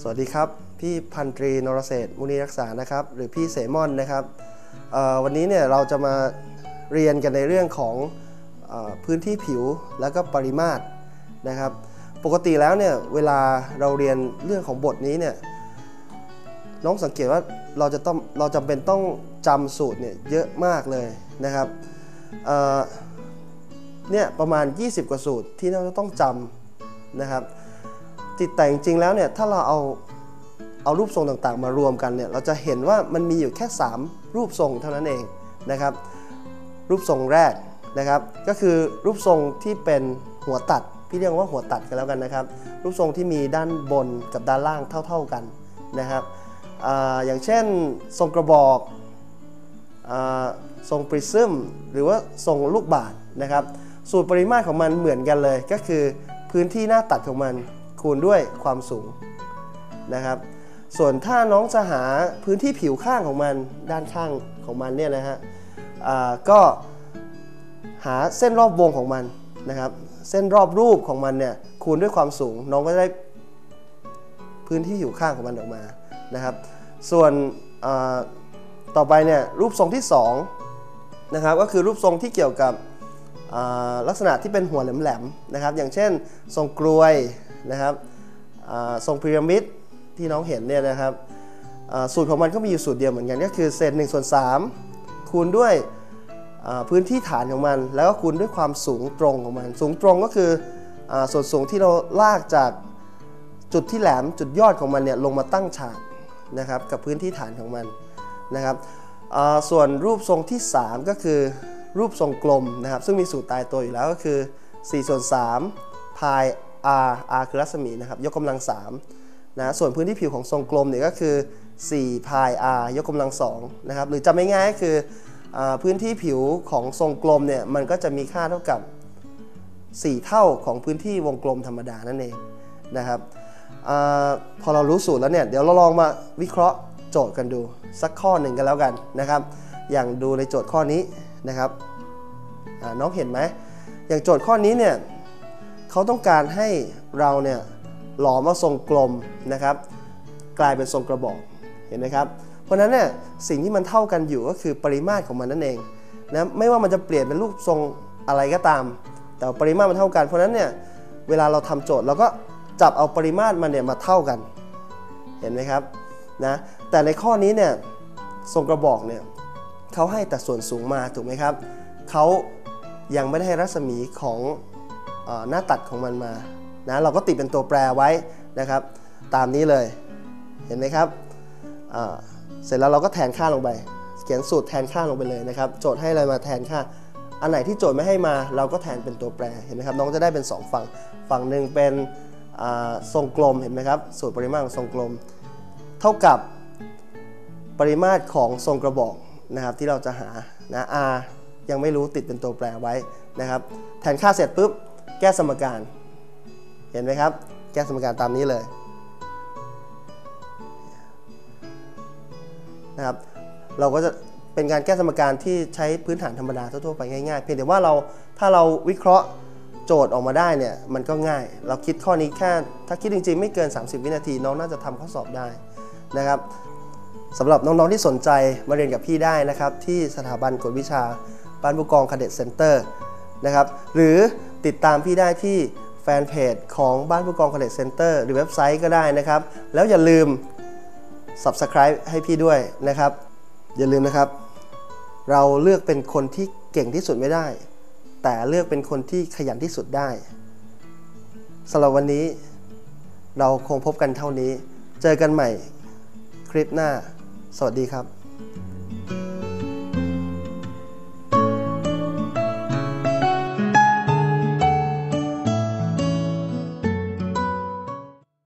สวัสดีครับ พี่พันตรีนรเศรษฐ์มุนีรักษานะครับ หรือพี่เสมอนนะครับวันนี้เนี่ยเราจะมาเรียนกันในเรื่องของอพื้นที่ผิวแล้วก็ปริมาตรนะครับ ปกติแล้วเนี่ยเวลาเราเรียนเรื่องของบทนี้เนี่ยน้องสังเกตว่าเราจะต้องเราจำเป็นต้องจำสูตรเนี่ยเยอะมากเลยนะครับเอ่อเนี่ยประมาณ 20 กว่าสูตรที่เราจะต้องจำนะครับ ติดแต่จริงๆแล้วเนี่ยถ้าเราเอาเอารูปทรงต่างๆ มารวมกันเนี่ยเราจะเห็นว่ามันมีอยู่แค่ 3 รูปทรงเท่านั้นเองนะครับ รูปทรงแรกนะครับ ก็คือรูปทรงที่เป็นหัวตัด พี่เรียกว่าหัวตัดกันแล้วกันนะครับ รูปทรงที่มีด้านบนกับด้านล่างเท่า ๆกันนะครับออย่างเช่นทรงกระบอกอทรงปริซึมหรือว่าทรงลูกบาศก์นะครับ สูตรปริมาตรของมันเหมือนกันเลย ก็คือพื้นที่หน้าตัดของมัน คูณด้วยความสูงนะครับ ส่วนถ้าน้องจะหาพื้นที่ผิวข้างของมันด้านข้างของมันเนี่ยนะฮะก็หาเส้นรอบวงของมันนะครับ เส้นรอบรูปของมันเนี่ยคูณด้วยความสูง น้องก็จะได้พื้นที่ผิวข้างของมันออกมานะครับ ส่วนต่อไปเนี่ยรูปทรงที่2นะครับก็คือรูปทรงที่เกี่ยวกับลักษณะที่เป็นหัวแหลมๆนะครับ อย่างเช่น ทรงกลวย นะครับทรงพีระมิดที่น้องเห็นเนี่ยนะครับสูตรของมันก็มีอยู่สูตรเดียวเหมือนกัน ก็คือเศษ1ส่วน3คูณด้วยพื้นที่ฐานของมัน แล้วก็คูณด้วยความสูงตรงของมัน สูงตรงก็คืออส่วนสูงที่เราลากจากจุดที่แหลมจุดยอดของมันเนี่ยลงมาตั้งฉากนะครับกับพื้นที่ฐานของมันนะครับส่วนรูปทรงที่ 3 ก็คือรูปทรงกลมนะครับซึ่งมีสูตรตายตัวอยู่แล้วก็คือ4ส่วน3พาย r r คือรัศมีนะครับยกกำลัง3นะส่วนพื้นที่ผิวของทรงกลมเนี่ยก็คือ4พาย r ยกกำลัง2นะครับหรือจำไม่ง่ายๆก็คืออพื้นที่ผิวของทรงกลมเนี่ยมันก็จะมีค่าเท่ากับ 4 เท่าของพื้นที่วงกลมธรรมดานั่นเองนะครับอพอเรารู้สูตรแล้วเนี่ยเดี๋ยวเราลองมาวิเคราะห์โจทย์กันดูสักข้อหนึ่งกันแล้วกันนะครับ อย่างดูในโจทย์ข้อนี้นะครับน้องเห็นไหมอย่างโจทย์ข้อนี้เนี่ย เขาต้องการให้เราเนี่ยหลอมมาทรงกลมนะครับ กลายเป็นทรงกระบอกเห็นไหมครับ เพราะนั้นเนี่ยสิ่งที่มันเท่ากันอยู่ก็คือปริมาตรของมันนั่นเองนะไม่ว่ามันจะเปลี่ยนเป็นรูปทรงอะไรก็ตาม แต่ปริมาตรมันเท่ากัน เพราะนั้นเนี่ยเวลาเราทำโจทย์เราก็จับเอาปริมาตรมันเนี่ยมาเท่ากัน เห็นไหมครับนะแต่ในข้อนี้เนี่ยทรงกระบอกเนี่ยเขาให้แต่ส่วนสูงมาถูกไหมครับเขายังไม่ได้ให้รัศมีของ หน้าตัดของมันมานะเราก็ติดเป็นตัวแปรไว้นะครับ ตามนี้เลยเห็นไหมครับอ่าเสร็จแล้วเราก็แทนค่าลงไป เขียนสูตรแทนค่าลงไปเลยนะครับ โจทย์ให้อะไรมาแทนค่า อันไหนที่โจทย์ไม่ให้มา เราก็แทนเป็นตัวแปรเห็นไหมครับน้องจะได้เป็น 2 ฝั่งฝั่งหนึ่งเป็นอ่าทรงกลมเห็นไหมครับสูตรปริมาตรของทรงกลม เท่ากับปริมาตรของทรงกระบอกนะครับที่เราจะหานะ r ยังไม่รู้ติดเป็นตัวแปรไว้นะครับ แทนค่าเสร็จปุ๊บ แก้สมการ เห็นไหมครับ แก้สมการตามนี้เลยนะครับเราก็จะเป็นการแก้สมการที่ใช้พื้นฐานธรรมดาทั่วๆไปง่ายๆ เพียงแต่ว่าเราถ้าเราวิเคราะห์โจทย์ออกมาได้เนี่ยมันก็ง่าย เราคิดข้อนี้แค่ถ้าคิดจริงๆ ไม่เกิน 30 วินาที น้องน่าจะทำข้อสอบได้นะครับสำหรับน้องๆที่สนใจมาเรียนกับพี่ได้นะครับ ที่สถาบันกวดวิชาบ้านบุกองคาเดตเซ็นเตอร์ นะครับ หรือติดตามพี่ได้ที่แฟนเพจของบ้านผู้กองคอนเทนต์เซ็นเตอร์หรือเว็บไซต์ก็ได้นะครับ แล้วอย่าลืม Subscribe ให้พี่ด้วยนะครับ อย่าลืมนะครับ เราเลือกเป็นคนที่เก่งที่สุดไม่ได้ แต่เลือกเป็นคนที่ขยันที่สุดได้สำหรับวันนี้ เราคงพบกันเท่านี้ เจอกันใหม่คลิปหน้า สวัสดีครับ